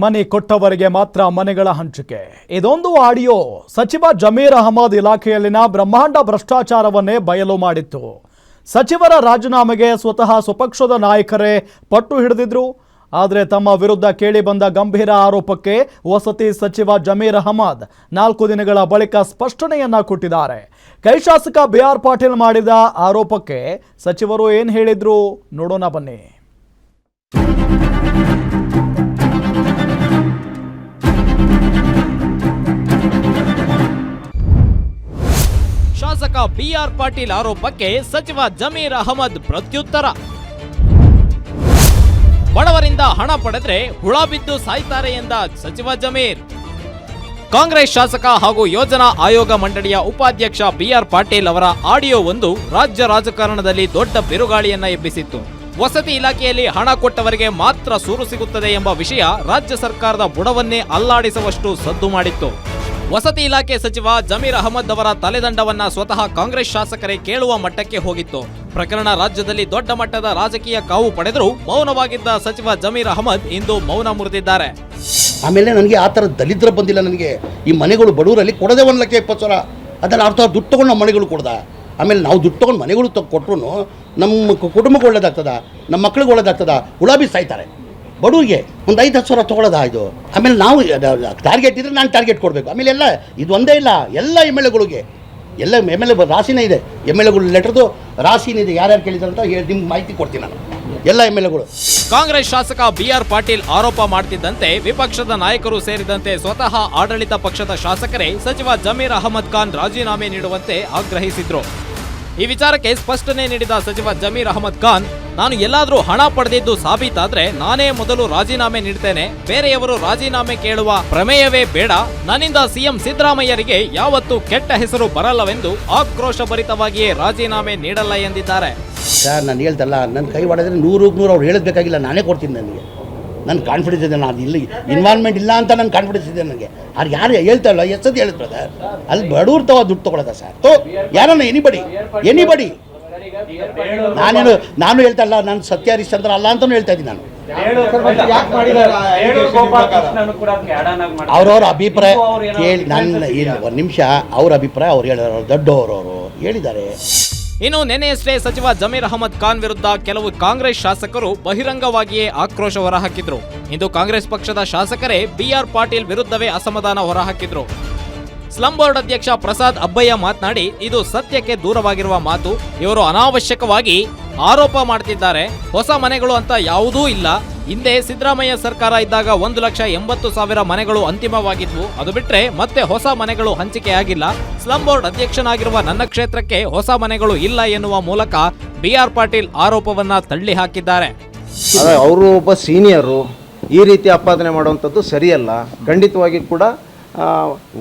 ಮನೆ ಕೊಟ್ಟವರಿಗೆ ಮಾತ್ರ ಮನೆಗಳ ಹಂಚಿಕೆ. ಇದೊಂದು ಆಡಿಯೋ. ಸಚಿವ ಜಮೀರ್ ಅಹಮದ್ ಇಲಾಖೆಯಲ್ಲಿನ ಬ್ರಹ್ಮಾಂಡ ಭ್ರಷ್ಟಾಚಾರವನ್ನೇ ಬಯಲು ಮಾಡಿತ್ತು. ಸಚಿವರ ರಾಜೀನಾಮೆಗೆ ಸ್ವತಃ ಸ್ವಪಕ್ಷದ ನಾಯಕರೇ ಪಟ್ಟು ಹಿಡಿದಿದ್ರು. ಆದರೆ ತಮ್ಮ ವಿರುದ್ಧ ಕೇಳಿಬಂದ ಗಂಭೀರ ಆರೋಪಕ್ಕೆ ವಸತಿ ಸಚಿವ ಜಮೀರ್ ಅಹಮದ್ ನಾಲ್ಕು ದಿನಗಳ ಬಳಿಕ ಸ್ಪಷ್ಟನೆಯನ್ನ ಕೊಟ್ಟಿದ್ದಾರೆ. ಕೈ ಶಾಸಕ ಬಿ ಆರ್ ಪಾಟೀಲ್ ಮಾಡಿದ ಆರೋಪಕ್ಕೆ ಸಚಿವರು ಏನು ಹೇಳಿದ್ರು? ನೋಡೋಣ ಬನ್ನಿ. ಬಿಆರ್ ಪಾಟೀಲ್ ಆರೋಪಕ್ಕೆ ಸಚಿವ ಜಮೀರ್ ಅಹಮದ್ ಪ್ರತ್ಯುತ್ತರ. ಬಡವರಿಂದ ಹಣ ಪಡೆದ್ರೆ ಹುಳ ಬಿದ್ದು ಸಾಯ್ತಾರೆ ಎಂದ ಸಚಿವ ಜಮೀರ್. ಕಾಂಗ್ರೆಸ್ ಶಾಸಕ ಹಾಗೂ ಯೋಜನಾ ಆಯೋಗ ಮಂಡಳಿಯ ಉಪಾಧ್ಯಕ್ಷ ಬಿಆರ್ ಪಾಟೀಲ್ ಅವರ ಆಡಿಯೋ ಒಂದು ರಾಜ್ಯ ರಾಜಕಾರಣದಲ್ಲಿ ದೊಡ್ಡ ಬಿರುಗಾಳಿಯನ್ನ ಎಬ್ಬಿಸಿತ್ತು. ವಸತಿ ಇಲಾಖೆಯಲ್ಲಿ ಹಣ ಕೊಟ್ಟವರಿಗೆ ಮಾತ್ರ ಸೂರು ಸಿಗುತ್ತದೆ ಎಂಬ ವಿಷಯ ರಾಜ್ಯ ಸರ್ಕಾರದ ಬುಡವನ್ನೇ ಅಲ್ಲಾಡಿಸುವಷ್ಟು ಸದ್ದು ಮಾಡಿತ್ತು. ವಸತಿ ಇಲಾಖೆ ಸಚಿವ ಜಮೀರ್ ಅಹಮದ್ ಅವರ ತಲೆದಂಡವನ್ನ ಸ್ವತಃ ಕಾಂಗ್ರೆಸ್ ಶಾಸಕರೇ ಕೇಳುವ ಮಟ್ಟಕ್ಕೆ ಹೋಗಿತ್ತು. ಪ್ರಕರಣ ರಾಜ್ಯದಲ್ಲಿ ದೊಡ್ಡ ಮಟ್ಟದ ರಾಜಕೀಯ ಕಾವು ಪಡೆದರೂ ಮೌನವಾಗಿದ್ದ ಸಚಿವ ಜಮೀರ್ ಅಹಮದ್ ಇಂದು ಮೌನ ಮುರಿದಿದ್ದಾರೆ. ಆಮೇಲೆ ನನಗೆ ಆ ಥರ ದಲಿತರ ಬಂದಿಲ್ಲ ನನಗೆ. ಈ ಮನೆಗಳು ಬಡವರಲ್ಲಿ ಕೊಡದೆ ಒಂದು ಲಕ್ಷ ಇಪ್ಪತ್ತು ಸಾವಿರ. ಅದನ್ನು ಅರ್ಥ ದುಡ್ಡು ತೊಗೊಂಡು ನಮ್ಮ ಮನೆಗಳು ಕೊಡ್ದ. ಆಮೇಲೆ ನಾವು ದುಡ್ಡು ತೊಗೊಂಡು ಮನೆಗಳು ಕೊಟ್ಟರು ನಮ್ಮ ಕುಟುಂಬಕ್ಕೆ ಒಳ್ಳೇದಾಗ್ತದ, ನಮ್ಮ ಮಕ್ಳಿಗೆ ಒಳ್ಳೇದಾಗ್ತದ, ಗುಲಾಬಿ ಸಾಯ್ತಾರೆ. ಬಡವರಿಗೆ ಒಂದು ಐದು ಹತ್ತು ಸಾವಿರ ತೊಗೊಳೋದ ಇದು? ಆಮೇಲೆ ನಾವು ಟಾರ್ಗೆಟ್ ಇದ್ರೆ ನಾನು ಟಾರ್ಗೆಟ್ ಕೊಡಬೇಕು. ಆಮೇಲೆ ಎಲ್ಲ ಇದು ಒಂದೇ ಇಲ್ಲ, ಎಲ್ಲ ಎಂ ಎಲ್ ಎಗಳಿಗೆ ಎಲ್ಲ ಎಂ ಎಲ್ ಎ ರಾಸಿನೇ ಇದೆ. ಎಂ ಎಲ್ ಎಗಳು ಲೆಟ್ರದು ರಾಸಿನಿದೆ ಯಾರ್ಯಾರು ಕೇಳಿದಾರೆ ಅಂತ ಹೇಳಿ ನಿಮ್ಗೆ ಮಾಹಿತಿ ಕೊಡ್ತೀನಿ ನಾನು. ಎಲ್ಲ ಎಂ ಎಲ್ ಎಗಳು ಕಾಂಗ್ರೆಸ್ ಶಾಸಕ ಬಿಆರ್ ಪಾಟೀಲ್ ಆರೋಪ ಮಾಡ್ತಿದ್ದಂತೆ ವಿಪಕ್ಷದ ನಾಯಕರು ಸೇರಿದಂತೆ ಸ್ವತಃ ಆಡಳಿತ ಪಕ್ಷದ ಶಾಸಕರೇ ಸಚಿವ ಜಮೀರ್ ಅಹಮದ್ ಖಾನ್ ರಾಜೀನಾಮೆ ನೀಡುವಂತೆ ಆಗ್ರಹಿಸಿದ್ರು. ಈ ವಿಚಾರಕ್ಕೆ ಸ್ಪಷ್ಟನೆ ನೀಡಿದ ಸಚಿವ ಜಮೀರ್ ಅಹಮದ್ ಖಾನ್ ನಾನು ಎಲ್ಲಾದರೂ ಹಣ ಪಡೆದಿದ್ದು ಸಾಬೀತಾದ್ರೆ ನಾನೇ ಮೊದಲು ರಾಜೀನಾಮೆ ನೀಡ್ತೇನೆ. ಬೇರೆಯವರು ರಾಜೀನಾಮೆ ಕೇಳುವ ಪ್ರಮೇಯವೇ ಬೇಡ. ನನ್ನಿಂದ ಸಿಎಂ ಸಿದ್ದರಾಮಯ್ಯರಿಗೆ ಯಾವತ್ತೂ ಕೆಟ್ಟ ಹೆಸರು ಬರಲ್ಲವೆಂದು ಆಕ್ರೋಶಭರಿತವಾಗಿಯೇ ರಾಜೀನಾಮೆ ನೀಡಲ್ಲ ಎಂದಿದ್ದಾರೆ. ಸರ್, ನಾನು ಹೇಳ್ತಲ್ಲ ನನ್ನ ಕೈ ಹೊಡೆದ್ರೆ ನೂರಕ್ಕೆ ನೂರು ಅವ್ರು ಹೇಳೋದು ಬೇಕಾಗಿಲ್ಲ, ನಾನೇ ಕೊಡ್ತೀನಿ ನನಗೆ. ನನ್ನ ಕಾನ್ಫಿಡೆನ್ಸ್ ಇದೆ, ನಾನು ಇಲ್ಲಿ ಇನ್ವಾಲ್ವ್ಮೆಂಟ್ ಇಲ್ಲ ಅಂತ ನನ್ನ ಕಾನ್ಫಿಡೆನ್ಸ್ ಇದೆ ನನಗೆ. ಅವ್ರು ಯಾರು ಹೇಳ್ತಾ ಇಲ್ಲ ಎಷ್ಟೊತ್ತು ಹೇಳಿದ್ ಅಲ್ಲಿ ಬಡವ್ರು ತವ ದುಡ್ಡು ತೊಗೊಳದ ಸರ್? ತೋ, ಯಾರನ್ನ ಎನಿಬಡಿ ಎನಿಬಡಿ ನಾನೇನು ನಾನು ಹೇಳ್ತಾ ಇಲ್ಲ ನಾನು ಸತ್ಯ ಹರಿಶ್ಚಂದ್ರ ಅಲ್ಲ ಅಂತಲೂ ಹೇಳ್ತಾ ಇದ್ದೀನಿ ನಾನು. ಅವ್ರವ್ರ ಅಭಿಪ್ರಾಯ ಕೇಳಿ ನನ್ನ ಏನು ಒಂದು ನಿಮಿಷ ಅವ್ರ ಅಭಿಪ್ರಾಯ ಅವ್ರು ಹೇಳಿದ್ರು ದೊಡ್ಡವರು ಅವರು ಹೇಳಿದ್ದಾರೆ. ಇನ್ನು ನಿನ್ನೆಯಷ್ಟೇ ಸಚಿವ ಜಮೀರ್ ಅಹಮದ್ ಖಾನ್ ವಿರುದ್ಧ ಕೆಲವು ಕಾಂಗ್ರೆಸ್ ಶಾಸಕರು ಬಹಿರಂಗವಾಗಿಯೇ ಆಕ್ರೋಶ ಹೊರಹಾಕಿದ್ರು. ಇಂದು ಕಾಂಗ್ರೆಸ್ ಪಕ್ಷದ ಶಾಸಕರೇ ಬಿಆರ್ ಪಾಟೀಲ್ ವಿರುದ್ಧವೇ ಅಸಮಾಧಾನ ಹೊರಹಾಕಿದ್ರು. ಸ್ಲಂ ಬೋರ್ಡ್ ಅಧ್ಯಕ್ಷ ಪ್ರಸಾದ್ ಅಬ್ಬಯ್ಯ ಮಾತನಾಡಿ, ಇದು ಸತ್ಯಕ್ಕೆ ದೂರವಾಗಿರುವ ಮಾತು. ಇವರು ಅನಾವಶ್ಯಕವಾಗಿ ಆರೋಪ ಮಾಡ್ತಿದ್ದಾರೆ. ಹೊಸ ಮನೆಗಳು ಅಂತ ಯಾವುದೂ ಇಲ್ಲ. ಹಿಂದೆ ಸಿದ್ದರಾಮಯ್ಯ ಸರ್ಕಾರ ಇದ್ದಾಗ ಒಂದು ಲಕ್ಷ ಎಂಬತ್ತು ಸಾವಿರ ಮನೆಗಳು ಅಂತಿಮವಾಗಿದ್ವು. ಅದು ಬಿಟ್ರೆ ಮತ್ತೆ ಹೊಸ ಮನೆಗಳು ಹಂಚಿಕೆಯಾಗಿಲ್ಲ. ಸ್ಲಂ ಬೋರ್ಡ್ ಅಧ್ಯಕ್ಷನಾಗಿರುವ ನನ್ನ ಕ್ಷೇತ್ರಕ್ಕೆ ಹೊಸ ಮನೆಗಳು ಇಲ್ಲ ಎನ್ನುವ ಮೂಲಕ ಬಿ ಆರ್ ಪಾಟೀಲ್ ಆರೋಪವನ್ನ ತಳ್ಳಿ ಹಾಕಿದ್ದಾರೆ. ಅವರು ಒಬ್ಬ ಸೀನಿಯರು. ಈ ರೀತಿ ಆಪಾದನೆ ಮಾಡುವಂಥದ್ದು ಸರಿಯಲ್ಲ. ಖಂಡಿತವಾಗಿ ಕೂಡ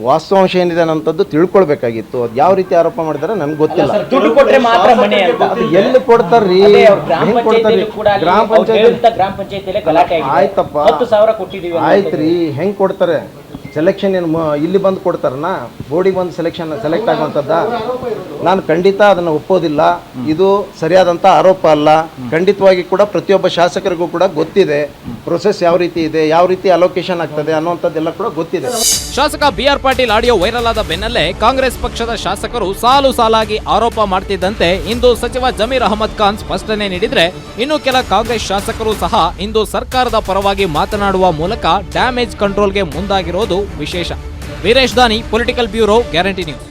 ವಾಸ್ತವಾಂಶ ಏನಿದೆ ಅನ್ನೋಂಥದ್ದು ತಿಳ್ಕೊಳ್ಬೇಕಾಗಿತ್ತು. ಅದು ಯಾವ ರೀತಿ ಆರೋಪ ಮಾಡಿದಾರೆ ನನಗೆ ಗೊತ್ತಿಲ್ಲ. ದುಡ್ಡು ಕೊಟ್ರೆ ಮಾತ್ರ ಮನೆ ಅಂತ. ಅದು ಎಲ್ಲಿ ಕೊಡ್ತಾರ್ರಿ? ಅದೇ ಅವ್ರು ಗ್ರಾಮ ಹೆಂಗ್ ಕೊಡ್ತಾರ್ರಿ? ಪಂಚಾಯತಿಯಲ್ಲಿ ಕೂಡ ಅಲ್ಲಿ ಗ್ರಾಮ ಅವ್ರು ಪಂಚಾಯತಿ ಹೇಳಿದಂತ ಗ್ರಾಮ ಪಂಚಾಯತಿಯಲ್ಲೇ ಗಲಾಟೆ ಆಗಿದೆ. ಆಯ್ತಪ್ಪ. ಹತ್ತು ಸಾವಿರ ಕೊಟ್ಟಿದೀವಿ ಅನ್ನೋ ಆಯ್ತ್ರಿ ಹೆಂಗೆ ಕೊಡ್ತಾರೆ? ಸೆಲೆಕ್ಷನ್ ಏನು ಮ- ಇಲ್ಲಿ ಬಂದು ಕೊಡ್ತಾರನ? ಬೋರ್ಡಿಗೆ ಬಂದು ಸೆಲೆಕ್ಷನ್ ಸೆಲೆಕ್ಟ್ ಆಗುವಂಥದ್ದ? ನಾನು ಖಂಡಿತ ಅದನ್ನು ಒಪ್ಪೋದಿಲ್ಲ. ಇದು ಸರಿಯಾದಂಥ ಆರೋಪ ಅಲ್ಲ. ಖಂಡಿತವಾಗಿ ಕೂಡ ಪ್ರತಿಯೊಬ್ಬ ಶಾಸಕರಿಗೂ ಕೂಡ ಗೊತ್ತಿದೆ. ಪ್ರೊಸೆಸ್ ಯಾವ ರೀತಿ ಇದೆ, ಯಾವ ರೀತಿ ಅಲೋಕೇಶನ್ ಆಗ್ತದೆ ಅನ್ನುವಂಥದ್ದೆಲ್ಲ ಕೂಡ ಗೊತ್ತಿದೆ. ಶಾಸಕ ಬಿಆರ್ ಪಾಟೀಲ್ ಆಡಿಯೋ ವೈರಲ್ ಆದ ಬೆನ್ನಲ್ಲೇ ಕಾಂಗ್ರೆಸ್ ಪಕ್ಷದ ಶಾಸಕರು ಸಾಲು ಸಾಲಾಗಿ ಆರೋಪ ಮಾಡ್ತಿದ್ದಂತೆ ಇಂದು ಸಚಿವ ಜಮೀರ್ ಅಹಮದ್ ಖಾನ್ ಸ್ಪಷ್ಟನೆ ನೀಡಿದ್ರೆ ಇನ್ನು ಕೆಲ ಕಾಂಗ್ರೆಸ್ ಶಾಸಕರು ಸಹ ಇಂದು ಸರ್ಕಾರದ ಪರವಾಗಿ ಮಾತನಾಡುವ ಮೂಲಕ ಡ್ಯಾಮೇಜ್ ಕಂಟ್ರೋಲ್ಗೆ ಮುಂದಾಗಿರೋದು ವಿಶೇಷ. ವೀರೇಶ್ ದಾನಿ ಪೊಲಿಟಿಕಲ್ ಬ್ಯೂರೋ ಗ್ಯಾರಂಟಿ ನ್ಯೂಸ್